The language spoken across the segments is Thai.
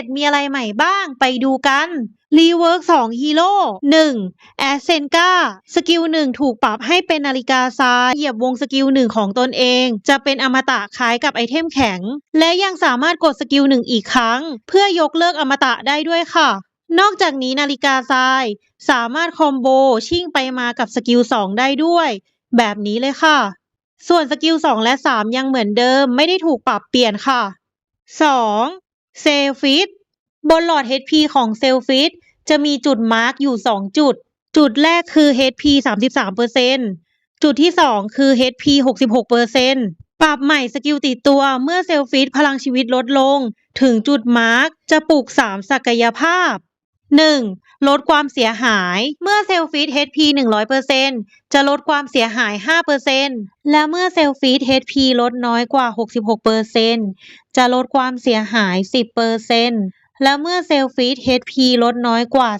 ตมีอะไรใหม่บ้างไปดูกันรีเวิร์ก2ฮีโร่1แอสเซนกาสกิล1ถูกปรับให้เป็นนาฬิกาทรายเหยียบวงสกิล1ของตนเอง จะเป็นอมตะคล้ายกับไอเทมแข็ง และยังสามารถกดสกิล1อีกครั้ง เพื่อยกเลิกอมตะได้ด้วยค่ะ นอกจากนี้นาฬิกาทราย สามารถคอมโบชิ่งไปมากับสกิล2ได้ด้วย แบบนี้เลยค่ะ ส่วนสกิล2และ3ยังเหมือนเดิมไม่ได้ถูกปรับเปลี่ยนค่ะ 2. เซลฟิตบนหลอด HP ของเซลฟิตจะมีจุดมาร์กอยู่ 2 จุด จุดแรกคือ HP 33%จุดที่ 2 คือ HP 66%ปรับใหม่สกิลติดตัวเมื่อเซลฟิตพลังชีวิตลดลง ถึงจุดมาร์กจะปลุก 3 ศักยภาพ 1. ลดความเสียหาย เมื่อเซลฟิต HP 100%จะลดความเสียหาย 5%และเมื่อเซลฟิต HP ลดน้อยกว่า 66%จะลดความเสียหาย 10%และเมื่อเซลฟิต HP ลดน้อยกว่า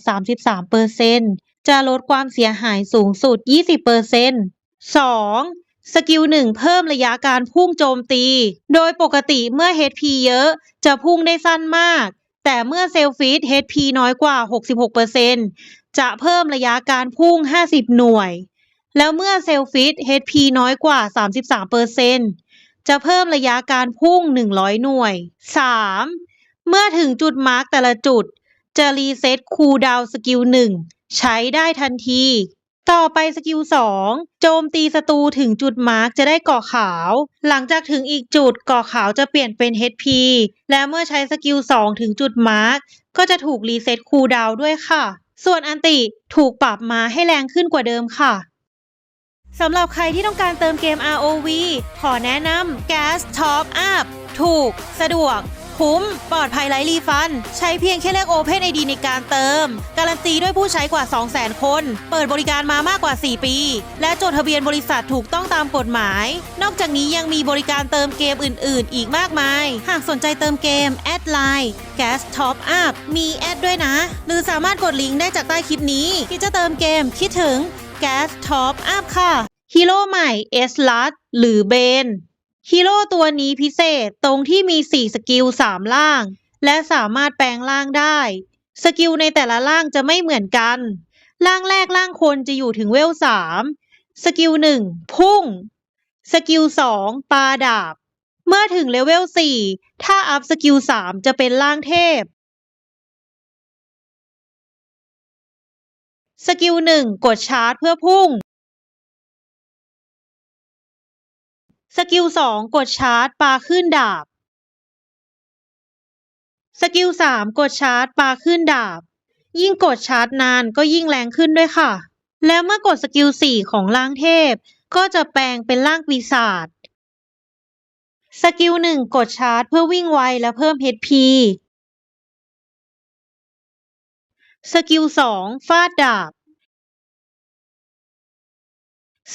33%จะลดความเสียหายสูงสุด 20% 2. สกิล 1 เพิ่มระยะการพุ่งโจมตี โดยปกติเมื่อ HP เยอะ จะพุ่งได้สั้นมาก แต่เมื่อเซลฟิต HP น้อยกว่า 66%จะเพิ่มระยะการพุ่ง 50 หน่วย แล้วเมื่อเซลฟิต HP น้อยกว่า 33%จะเพิ่มระยะการพุ่ง 100 หน่วย 3. เมื่อถึงจุดมาร์กแต่ละจุด จะรีเซ็ตคูลดาวน์สกิล1ใช้ได้ทันที ต่อไปสกิล 2 โจมตีศัตรูถึงจุดมาร์กจะได้เกาะขาว หลังจากถึงอีกจุดเกาะขาวจะเปลี่ยนเป็น HP และเมื่อใช้สกิล 2 ถึงจุดมาร์กก็จะถูกรีเซ็ตคูลดาวด้วยค่ะ ส่วนอันติถูกปรับมาให้แรงขึ้นกว่าเดิมค่ะสำหรับใครที่ต้องการเติมเกม ROV ขอแนะนำ Gas Top Up ถูก สะดวก คุ้ม ปลอดภัยไร้รีฟัน ใช้เพียงแค่เลข Open ID ในการเติม การันตีด้วยผู้ใช้กว่า 200,000 คน เปิดบริการมามากกว่า 4 ปี และจดทะเบียนบริษัทถูกต้องตามกฎหมาย นอกจากนี้ยังมีบริการเติมเกมอื่น ๆ อีกมากมาย หากสนใจเติมเกม แอดไลน์ Gas Top Up มีแอดด้วยนะ หรือสามารถกดลิงก์ได้จากใต้คลิปนี้คิดจะเติมเกมคิดถึง Gas Top Up ค่ะฮีโร่ใหม่เอสลัดหรือเบน ฮีโร่ตัวนี้พิเศษตรงที่มี 4 สกิล 3 ล่าง และสามารถแปลงร่างได้ สกิลในแต่ละล่างจะไม่เหมือนกัน ล่างแรกล่างคนจะอยู่ถึงเวล 3 สกิล 1 พุ่ง สกิล 2 ปาดาบ เมื่อถึงเลเวล 4 ถ้าอัพสกิล 3 จะเป็นล่างเทพ สกิล 1 กดชาร์จเพื่อพุ่ง สกิล2กดชาร์จปาขึ้นดาบ สกิล3กดชาร์จปาขึ้นดาบ ยิ่งกดชาร์จนานก็ยิ่งแรงขึ้นด้วยค่ะ แล้วเมื่อกดสกิล4ของร่างเทพ ก็จะแปลงเป็นร่างปีศาจ สกิล1กดชาร์จเพื่อวิ่งไวและเพิ่ม HP สกิล2ฟาดดาบ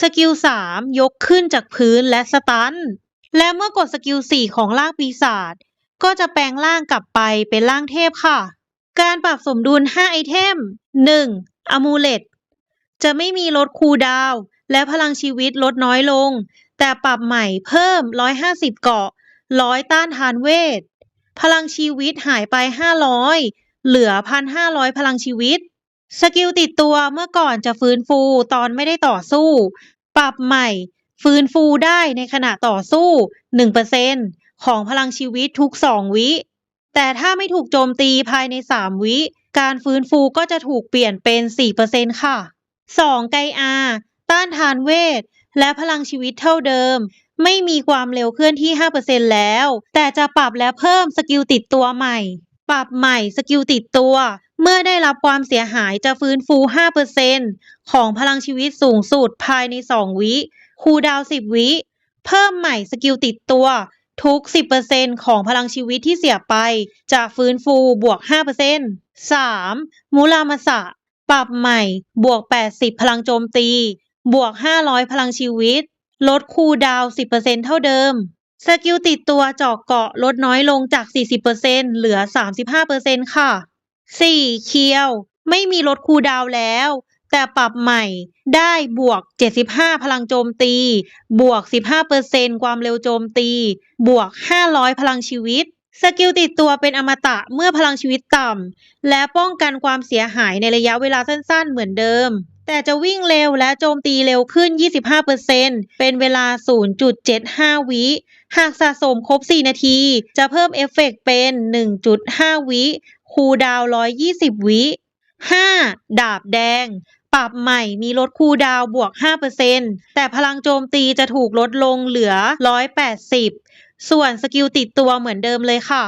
สกิล 3 ยกขึ้นจากพื้นและสตัน และเมื่อกดสกิล 4 ของร่างปีศาจก็จะแปลงร่างกลับไปเป็นร่างเทพค่ะ การปรับสมดุล 5 ไอเทม 1. อมูเลตจะไม่มีลดคูดาว และพลังชีวิตลดน้อยลง แต่ปรับใหม่เพิ่ม 150 เกาะ 100 ต้านทานเวท พลังชีวิตหายไป 500 เหลือ 1,500 พลังชีวิต สกิลติดตัวเมื่อก่อนจะฟื้นฟูตอนไม่ได้ต่อสู้ ปรับใหม่ ฟื้นฟูได้ในขณะต่อสู้ 1%ของพลังชีวิตทุก 2 วิ แต่ถ้าไม่ถูกโจมตีภายใน 3 วิ การฟื้นฟูก็จะถูกเปลี่ยนเป็น 4%ค่ะ 2. ไกอาต้านทานเวท และพลังชีวิตเท่าเดิม ไม่มีความเร็วเคลื่อนที่ 5%แล้ว แต่จะปรับและเพิ่มสกิลติดตัวใหม่ ปรับใหม่สกิลติดตัว เมื่อได้รับความเสียหายจะฟื้นฟู 5%ของพลังชีวิตสูงสุดภายใน 2 วิคูดาว 10 วิ เพิ่มใหม่สกิลติดตัว ทุก 10%ของพลังชีวิตที่เสียไป จะฟื้นฟูบวก 5% 3. มูรามาสะ ปรับใหม่ บวก 80 พลังโจมตี บวก 500 พลังชีวิต ลดคูดาวน์10%เท่าเดิม สกิลติดตัวเจาะเกาะลดน้อยลงจาก 40%เหลือ 35%ค่ะ 4. เคียว ไม่มีลดคูดาวแล้ว แต่ปรับใหม่ได้บวก 75 พลังโจมตี บวก 15%ความเร็วโจมตี บวก 500 พลังชีวิต สกิลติดตัวเป็นอมตะเมื่อพลังชีวิตต่ำ และป้องกันความเสียหายในระยะเวลาสั้นๆ เหมือนเดิม แต่จะวิ่งเร็วและโจมตีเร็วขึ้น 25%เป็นเวลา 0.75 วิหากสะสมครบ 4 นาที จะเพิ่มเอฟเฟกต์เป็น 1.5 วิ คูลดาวน์120วิ 5. ดาบแดง ปรับใหม่มีลดคูลดาวน์บวก 5%แต่พลังโจมตีจะถูกลดลงเหลือ 180 ส่วนสกิลติดตัวเหมือนเดิมเลยค่ะ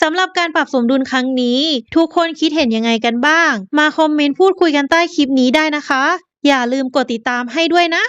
สำหรับการปรับสมดุลครั้งนี้ ทุกคนคิดเห็นยังไงกันบ้าง มาคอมเมนต์พูดคุยกันใต้คลิปนี้ได้นะคะ อย่าลืมกดติดตามให้ด้วยนะ